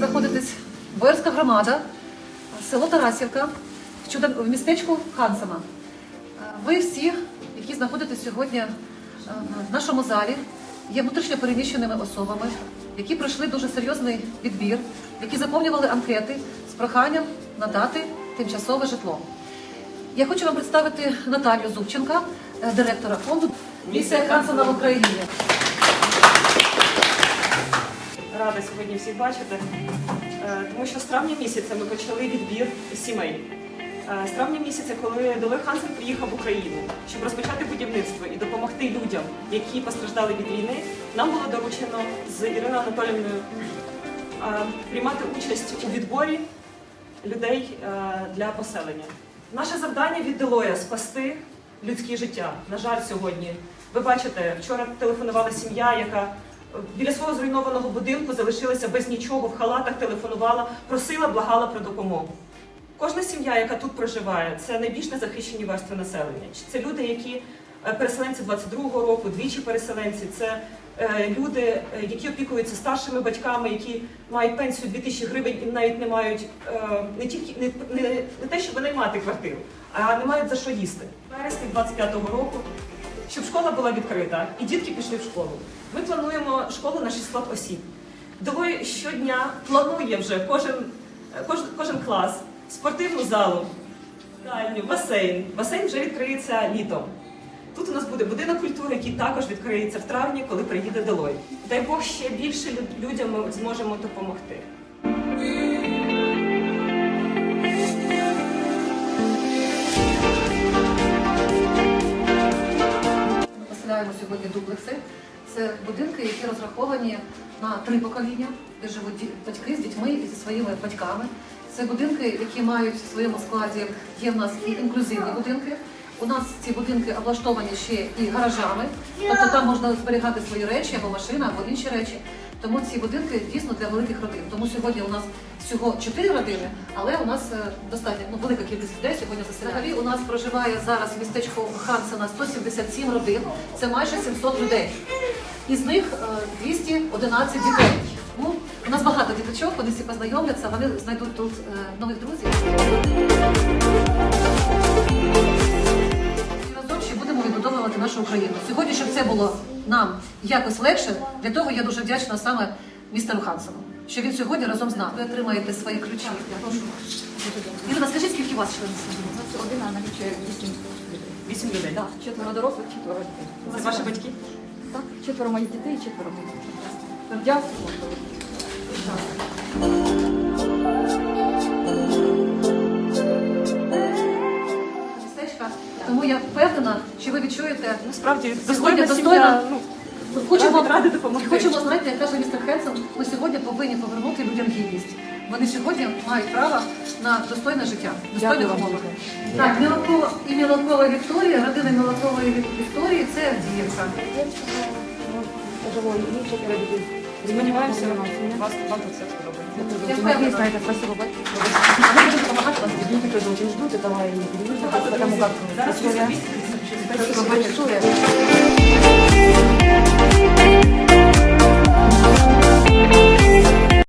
знаходитесь Боярська громада, село Тарасівка, в містечку Хансена. Е, Ви всі, які знаходитесь сьогодні е, в нашому залі, є внутрішньо переміщеними особами, які пройшли дуже серйозний відбір, які заповнювали анкети з проханням надати тимчасове житло. Я хочу вам представити Наталію Зубченка, е, директора фонду Місія Хансена в Україні. Рада сьогодні всіх бачити, Е, тому що з травня місяця ми почали відбір сімей. Е, З травня місяця, коли Долег Хансен приїхав в Україну, щоб розпочати будівництво і допомогти людям, які постраждали від війни, нам було доручено з Іриною Анатоліївною е, приймати участь у відборі людей для поселення. Наше завдання від Делоя спасти людське життя. На жаль, сьогодні. Ви бачите, вчора телефонувала сім'я, яка біля свого зруйнованого будинку залишилася без нічого, в халатах телефонувала, просила, благала про допомогу. Кожна сім'я, яка тут проживає, це найбільш незахищені верстви населення. Це люди, які е, переселенці 22-го року, двічі переселенці, це е, люди, е, які опікуються старшими батьками, які мають пенсію 2000 гривень і навіть не мають не тільки не, не, не те, щоб наймати квартиру, а не мають за що їсти. Вересні 25-го року, щоб школа була відкрита і дітки пішли в школу. Ми плануємо школу на 600 осіб. Доволі щодня планує вже кожен, е, кожен, кожен клас, спортивну залу, дальню, басейн. Басейн вже відкриється літом. Тут у нас буде будинок культури, який також відкриється в травні, коли приїде Делой. Дай Бог ще більше людям ми зможемо допомогти. Сьогодні дуплекси. Це будинки, які розраховані на три покоління, де живуть батьки з дітьми і зі своїми батьками. Це будинки, які мають в своєму складі, є в нас і інклюзивні будинки. У нас ці будинки облаштовані ще і гаражами, тобто там можна зберігати свої речі або машини, або інші речі. Тому ці будинки дійсно для великих родин. Тому сьогодні у нас всього чотири родини, але у нас е, достатньо ну, велика кількість людей сьогодні заселяє. Взагалі у нас проживає зараз в містечку Хансена 177 родин, це майже 700 людей. Із них е, 211 дітей. Ну, у нас багато діточок, вони всі познайомляться, вони знайдуть тут е, нових друзів. І разом ще будемо відбудовувати нашу Україну. Сьогодні, щоб це було нам якось легше, для того я дуже вдячна саме містеру Хансену, що він сьогодні разом з нами. Ви отримаєте свої ключі. Прошу. Ірина, скажіть, скільки у вас членів сім'ї? У нас один налічує вісім. Вісім людей. Так, четверо дорослих, четверо дітей. Це ваші батьки? Так, четверо моїх дітей, четверо моїх дітей. Дякую. Насправді достойна сім'я. Ну, Хочемо, Ради- ради допомогти. хочемо знаєте, як каже містер Хенсон, ми сьогодні повинні повернути людям гідність. Вони сьогодні мають право на достойне життя, умовах. дуже. Так, Мілакова і Мілакова Вікторія, родина Мілакової Вікторії, це Авдіївка. Сподіваємося, вас вам все сподобається. Спасибо большое. Ждут потому как Зараз условия. місяць, Спасибо місяць, большое.